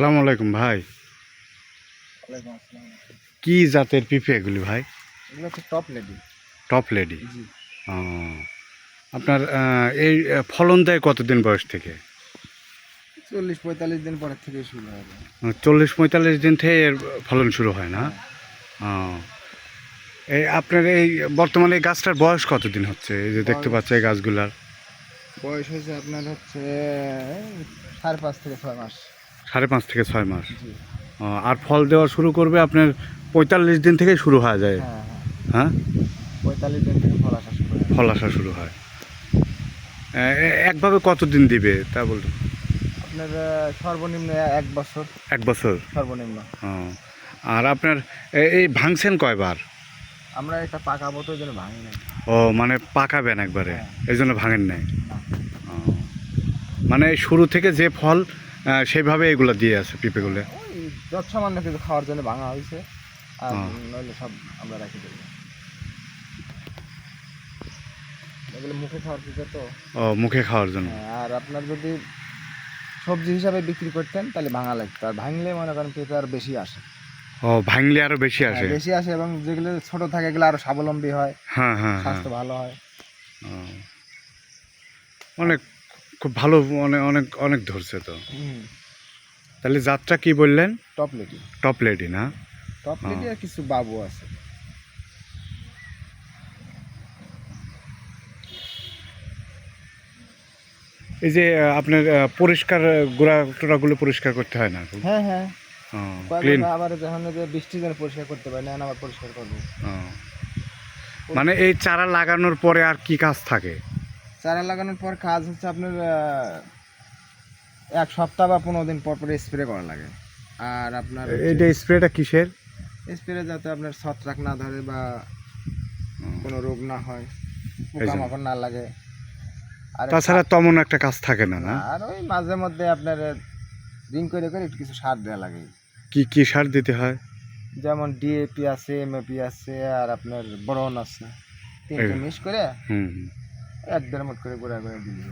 সালাম আলাইকুম ভাই। আসসালাম। কি জাতের পিঁপড়ে এগুলি ভাই? এগুলো টপ লেডি টপ লেডি ও। আপনার এই ফলন দেয় কতদিন বয়স থেকে? চল্লিশ পঁয়তাল্লিশ দিন পরের থেকে শুরু হয়। চল্লিশ পঁয়তাল্লিশ দিন থেকে এর ফলন শুরু হয় না? ও। এই আপনার এই বর্তমানে এই গাছটার বয়স কতদিন হচ্ছে? এই যে দেখতে পাচ্ছি এই গাছগুলার। বয়স হয়েছে আপনার হচ্ছে সাড়ে পাঁচ থেকে ছয় মাস। সাড়ে পাঁচ থেকে ছয় মাস। আর ফল দেওয়া শুরু করবে আপনার পঁয়তাল্লিশ দিন থেকে শুরু হয়ে যায়। হ্যাঁ হ্যাঁ। হ্যাঁ? পঁয়তাল্লিশ দিন থেকে ফল আসা শুরু হয়। ফল আসা শুরু হয়। একভাবে কতদিন দিবে? তা বলুন। আপনার সর্বনিম্ন এক বছর। এক বছর? সর্বনিম্ন। আর আপনার এই ভাঙছেন কয়বার? আমরা এটা পাকা তো ওই জন্য ভাঙি নাই। ও মানে পাকাবেন একবারে। হ্যাঁ। এই জন্য ভাঙেন নাই। মানে শুরু থেকে যে ফল সেইভাবে এগুলো দিয়ে আছে পিঁপেগুলো যত সামান্য কিছু খাওয়ার জন্য ভাঙা হয়েছে। আর। নইলে সব আমরা রাখি দেবো। এগুলো মুখে খাওয়ার তো। ও মুখে খাওয়ার জন্য। হ্যাঁ, আর আপনার যদি সবজি হিসাবে বিক্রি করতেন তাহলে ভাঙা লাগতো। আর ভাঙলে মনে করেন পেঁপে আর বেশি আসে। ও ভাঙলে আরও বেশি আসে। হ্যাঁ, বেশি আসে এবং যেগুলো ছোট থাকে এগুলো আরও স্বাবলম্বী হয়। হ্যাঁ হ্যাঁ হ্যাঁ। স্বাস্থ্য ভালো হয়। অনেক খুব ভালো অনেক অনেক অনেক ধরছে তো। তাহলে যাত্রা কি বললেন? টপ লেডি টপ লেডি না? টপ লেডি আর কিছু বাবু আছে। এই যে আপনার পরিষ্কার গোড়া টোড়াগুলো পরিষ্কার করতে হয় না? হ্যাঁ হ্যাঁ। ক্লিন আবার যখন যে বৃষ্টি যেন পরিষ্কার করতে পারে না আবার পরিষ্কার করব। মানে এই চারা লাগানোর পরে আর কি কাজ থাকে? চারা লাগানোর পর কাজ হচ্ছে আপনার এক সপ্তাহ বা পনেরো দিন পর পরে স্প্রে করা লাগে। আর আপনার এইটা স্প্রেটা কিসের? স্প্রে যাতে আপনার ছত্রাক না ধরে বা কোনো রোগ না হয় পোকামাকড় না লাগে। আর তাছাড়া তেমন একটা কাজ থাকে না না? আর ওই মাঝে মধ্যে আপনার রিং করে করে একটু কিছু সার দেওয়া লাগে। কি কি সার দিতে হয়? যেমন ডিএপি আছে এমএপি আছে আর আপনার বরন আছে। তিনটে মিক্স করে হুম। এক দেড় মুঠ করে গোড়া করে দিয়ে